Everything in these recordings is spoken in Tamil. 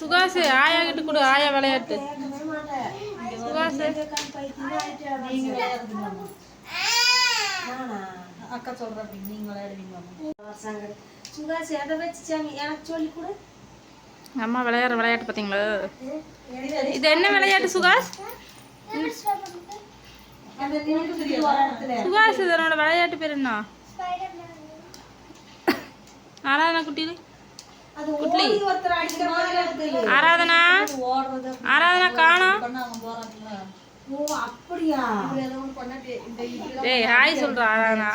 சுகாசு ஆயா கிட்ட கொடு ஆயா விளையாட்டு. சுகாசு. அக்கா சொல்ற அப்படி நீங்க விளையாடுவீங்க. சுகாசி அதை வச்சு சாமி எனக்கு சொல்லி கொடு. அம்மா விளையாடுற விளையாட்டு பார்த்தீங்களா இது என்ன விளையாட்டு இடத்துல. சுகாஸ் இதனோட விளையாட்டு பேர் என்ன? ஆராதனா குட்டி ஆராதனா? ஆராதனா காணோம். ஏய் ஹாய் சொல்கிறா ஆராதனா.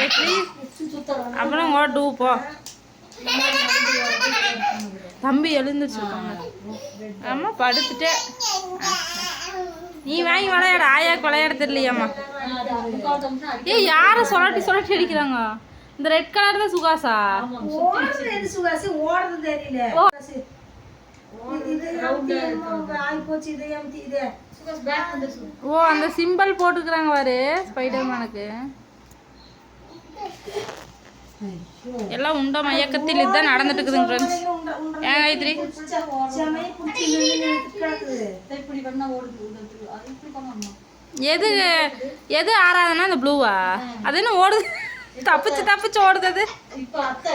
ஏய் ப்ளீஸ் சுத்தம் அப்புறம் ஓ டூ போ. தம்பி எழுந்துச்சுருக்காங்க அம்மா படுத்துட்டே. நீ வாங்கி விளையாட. ஆயாக்கு விளையாட தெரியலையாம்மா. ஏய் யாரை சொலாட்டி சொலாட்டி அடிக்கிறாங்க? இந்த ரெட் கலர் தான் சுகாசா ஓடுறது எது சுகாசி ஓடுறது தெரியல ஓ அந்த சிம்பிள் போட்டுக்கிறாங்க பாரு ஸ்பைடர்மேனுக்கு எல்லாம் உண்ட மயக்கத்தில் இதுதான் நடந்துட்டு இருக்குதுங்க ஃப்ரெண்ட்ஸ் ஏன் காயத்ரி எது எது ஆறாதுன்னா அந்த ப்ளூவா அது என்ன ஓடுது தப்பிச்சு தப்பிச்சு அத்தை.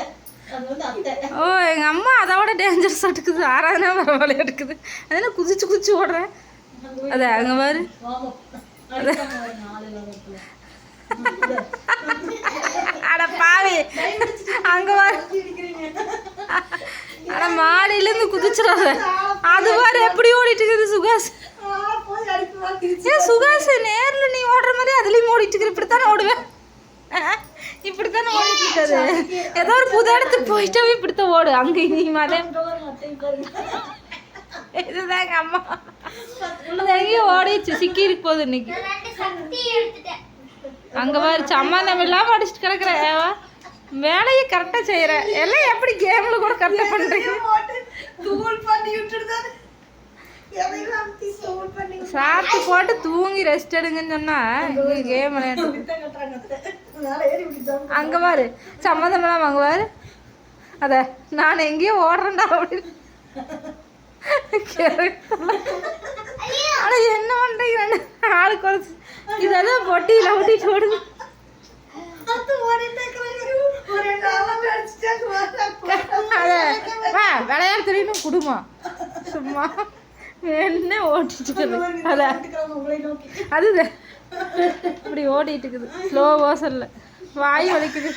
ஓ எங்கள் அம்மா அதோட டேஞ்சரஸ் எடுக்குது ஆறாதுனா பரவாயில்ல எடுக்குது. அது என்ன குதிச்சு குதிச்சு ஓடுறேன். அது அங்கே பாரு. அட பாவி. அங்க பாரு. அட மாடியிலேருந்து குதிச்சிடாத. அது பாரு எப்படி ஓடிட்டு இருக்குது சுகாஸ் ஏன் சுகாஸ் நேர்ல நீ ஓடுற மாதிரி அதுலயும் ஓடிட்டு இருக்கிற இப்படித்தானே ஓடுவேன்? அஹ், இப்படித்தானே ஓடிட்டு இருக்காது ஏதோ ஒரு புது இடத்துக்கு போயிட்டாவே இப்படித்தான் ஓடு. அங்க இங்கேயும் அதே இதுதான் எங்க அம்மா. எங்கேயும் ஓடிச்சு சிக்கி இருக்கு போகுது இன்னைக்கு. அங்க பாரு சம்மந்தம் இல்லாம அடிச்சுட்டு கிடக்குற. ஏவா வேலையை கரெக்டா செய்யற. எல்லாம் எப்படி கேம்ல கூட கரெக்டா பண்றீங்க? சாப்பிட்டு போட்டு தூங்கி ரெஸ்ட் எடுங்கன்னு சொன்னா கேம் விளையாட்டு அங்க பாரு. சம்மந்தம் இல்லாம அங்க பாரு அத நான் எங்கேயோ ஓடுறேன்டா அப்படின்னு. ஆனா என்ன பண்றீங்க ஆளுக்கு ஒரு இதெல்லாம் பொட்டியில ஒட்டிட்டு ஓடுது. அத்தை ஓடிட்டே இருக்கிறாங்க. ஒரு ரெண்டு ஆளாவே அடிச்சுட்டாங்க. அத வா விளையாட தெரியும் குடும்பம் சும்மா. என்ன ஓட்டிட்டு இருக்குது அத இருக்கிறாங்க உங்களை நோக்கி. அதுதான். இப்படி ஓடிட்டு இருக்குது. ஸ்லோ மோஷன்ல வாய் வலிக்குது.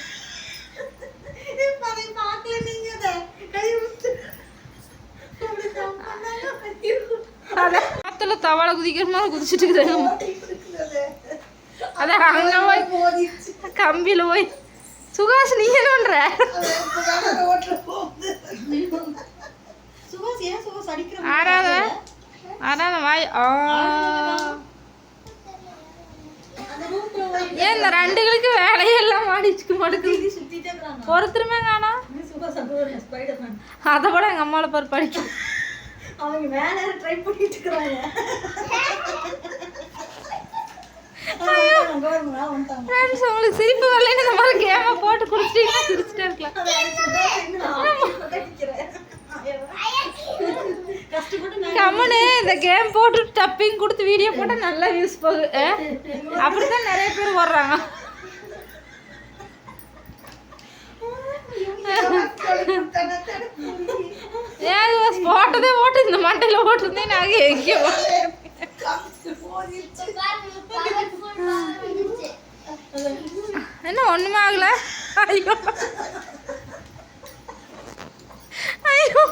காத்துல தவளை குதிக்கிற மாதிரி குதிச்சிட்டு அது. அங்க போய். கம்பியில போய் சுகாஷ் நீ என்ன பண்ற? ஆறாத. ஆறாத வாய். ஆ. ஏன் இந்த ரெண்டுகளுக்கு சுத்திட்டே இருக்காங்க. ஒருத்தருமே ஸ்பைடர்மேன் அதை விட எங்க அம்மாவை பாரு படிக்கும் அவங்க மேல ட்ரை பண்ணிட்டு இருக்கிறாங்க ஃப்ரெண்ட்ஸ் உங்களுக்கு சிரிப்பு வரலன்னு இந்த மாதிரி கேமை போட்டு குடிச்சிட்டீங்கன்னா சிரிச்சுட்டே இருக்கலாம். கம்முனு இந்த கேம் போட்டு டப்பிங் கொடுத்து வீடியோ போட்டால் நல்லா வியூஸ் போகுது? அப்படித்தான் நிறைய பேர் ஓடுறாங்க. ஏன் இவன் போட்டதே போட்டு இந்த மண்டையில் போட்டிருந்தேன் நாங்கள் எங்கேயோ என்ன ஒண்ணுமே ஆகல ஐயோ ஐயோ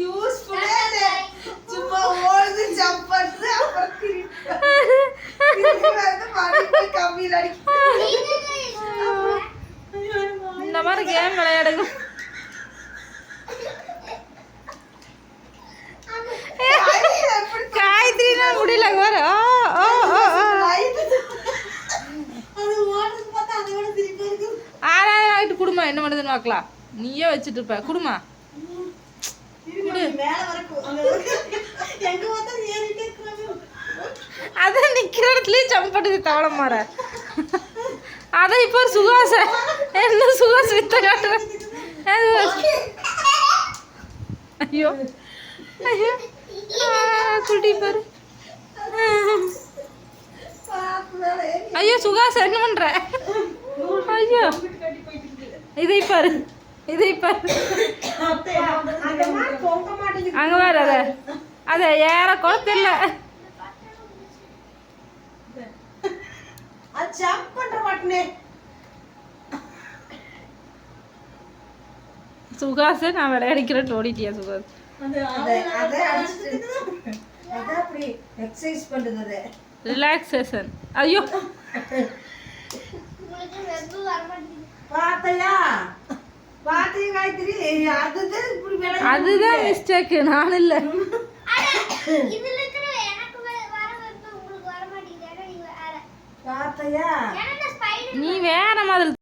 யூஸ்ஃபுல்லா சும்மா ஓடுது ஜம்ப் பண்ணுது அப்புறம் திருப்பி திருப்பி வந்து மறுபடியும் கம்மியில் அடிக்கும் இந்த மாதிரி கேம் விளையாடுங்க. காயத்ரினா முடியல வர ஆறாயிரம் ஆகிட்டு குடுமா என்ன பண்ணுதுன்னு பார்க்கலாம் நீயே வச்சுட்டு இருப்ப. குடுமா. மேல அதான் நிக்கிற இடத்துலயே ஜம்ப் பண்ணுது தவளை மாற அதான் இப்போ ஒரு சுகாச. என்ன சுகர் வித்த காட்டுறேன் ஐயோ. ஐயோ. ஆ, குட்டி பாரு. ஐயோ சுகாஸ் என்ன பண்ற? ஐயோ. இதை பாரு. இதை பாரு. அங்க பாரு அத. அத ஏற கூட தெரியல அது ஜம்ப் பண்ற மாட்டேனே. சுகாஸ் நான் விளையாடிக்கிறேன் ஓடிட்டியா சுகாஸ்? ரிலாக்ஸேஷன் ஐயோ. அதுதான் மிஸ்டேக் நான் இல்ல. நீ வேற மாதிரி